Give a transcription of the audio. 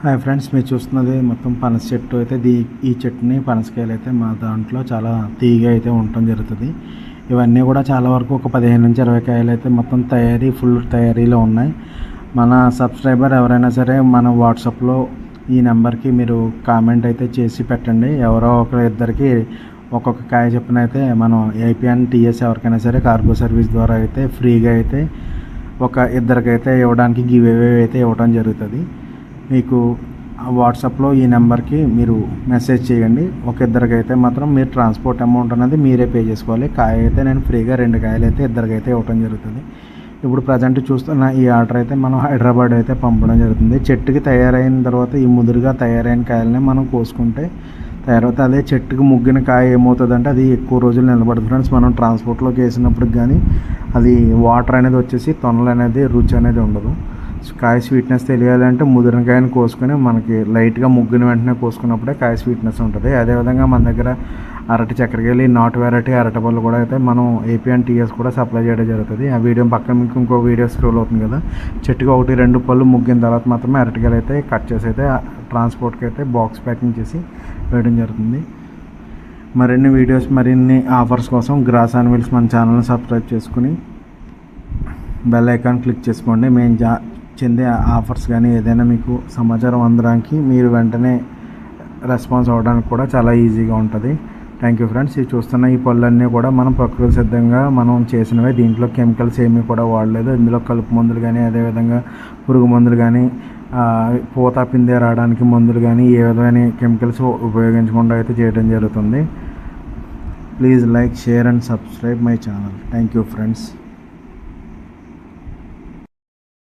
Hi friends మీరు చూస్తున్నది మొత్తం పనస చెట్టు అయితే దీ ఈ చెట్టుని పనసకాయలు అయితే మా దాంట్లో చాలా తీగ అయితే ఉండటం జరుగుతుంది. ఇవన్నీ కూడా చాలా వరకు ఒక పదిహేను నుంచి ఇరవై కాయలు అయితే మొత్తం తయారీ ఫుల్ తయారీలో ఉన్నాయి. మన సబ్స్క్రైబర్ ఎవరైనా సరే మన వాట్సాప్లో ఈ నెంబర్కి మీరు కామెంట్ అయితే చేసి పెట్టండి. ఎవరో ఒక ఇద్దరికి ఒక్కొక్క కాయ చెప్పిన అయితే మనం ఏపీఎన్ టీఎస్ ఎవరికైనా సరే కార్గో సర్వీస్ ద్వారా అయితే ఫ్రీగా అయితే ఒక ఇద్దరికైతే ఇవ్వడానికి గివ్ అవే అయితే ఇవ్వడం జరుగుతుంది. మీకు వాట్సాప్లో ఈ నెంబర్కి మీరు మెసేజ్ చేయండి. ఒక ఇద్దరికైతే మాత్రం మీరు ట్రాన్స్పోర్ట్ అమౌంట్ అనేది మీరే పే చేసుకోవాలి. కాయ అయితే నేను ఫ్రీగా రెండు కాయలు అయితే ఇద్దరికైతే ఇవ్వటం జరుగుతుంది. ఇప్పుడు ప్రజెంట్ చూస్తున్న ఈ ఆర్డర్ అయితే మనం హైదరాబాద్ అయితే పంపడం జరుగుతుంది. చెట్టుకి తయారైన తర్వాత ఈ ముదురుగా తయారైన కాయలనే మనం కోసుకుంటే తర్వాత అదే చెట్టుకు ముగ్గిన కాయ ఏమవుతుందంటే అది ఎక్కువ రోజులు నిలబడుతుంది ఫ్రెండ్స్. మనం ట్రాన్స్పోర్ట్లోకి వేసినప్పుడు కానీ అది వాటర్ అనేది వచ్చేసి తొనలు అనేది రుచి అనేది ఉండదు. కాయ స్వీట్నెస్ తెలియాలంటే ముదిరినకాయని కోసుకొని మనకి లైట్గా ముగ్గిన వెంటనే కోసుకున్నప్పుడే కాయ స్వీట్నెస్ ఉంటుంది. అదేవిధంగా మన దగ్గర అరటి చక్కెరకేళి నాటు వెరైటీ అరటిపళ్ళు కూడా అయితే మనం ఏపీ అండ్ టీఎస్ కూడా సప్లై చేయడం జరుగుతుంది. ఆ వీడియో పక్కన మీకు ఇంకో వీడియో స్క్రోల్ అవుతుంది కదా. చెట్టుకి ఒకటి రెండు పళ్ళు ముగ్గిన తర్వాత మాత్రమే అరటికాయలు అయితే కట్ చేసి అయితే ట్రాన్స్పోర్ట్కి అయితే బాక్స్ ప్యాకింగ్ చేసి వేయడం జరుగుతుంది. మరిన్ని వీడియోస్ మరిన్ని ఆఫర్స్ కోసం గ్రాస్ అండ్ విల్స్ మన ఛానల్ని సబ్స్క్రైబ్ చేసుకుని బెల్ ఐకాన్ క్లిక్ చేసుకోండి. మేము జా చెందే ఆఫర్స్ కానీ ఏదైనా మీకు సమాచారం అందడానికి మీరు వెంటనే రెస్పాన్స్ అవ్వడానికి కూడా చాలా ఈజీగా ఉంటుంది. థ్యాంక్ యూ ఫ్రెండ్స్ ఇవి చూస్తున్న ఈ పళ్ళన్నీ కూడా మనం ప్రకృతి సిద్ధంగా మనం చేసినవే. దీంట్లో కెమికల్స్ ఏమీ కూడా వాడలేదు. ఇందులో కలుపు మందులు కానీ అదేవిధంగా పురుగు మందులు కానీ పూత పిందే రావడానికి మందులు కానీ ఏ విధమైన కెమికల్స్ ఉపయోగించకుండా అయితే చేయడం జరుగుతుంది. Please like share and subscribe my channel thank you friends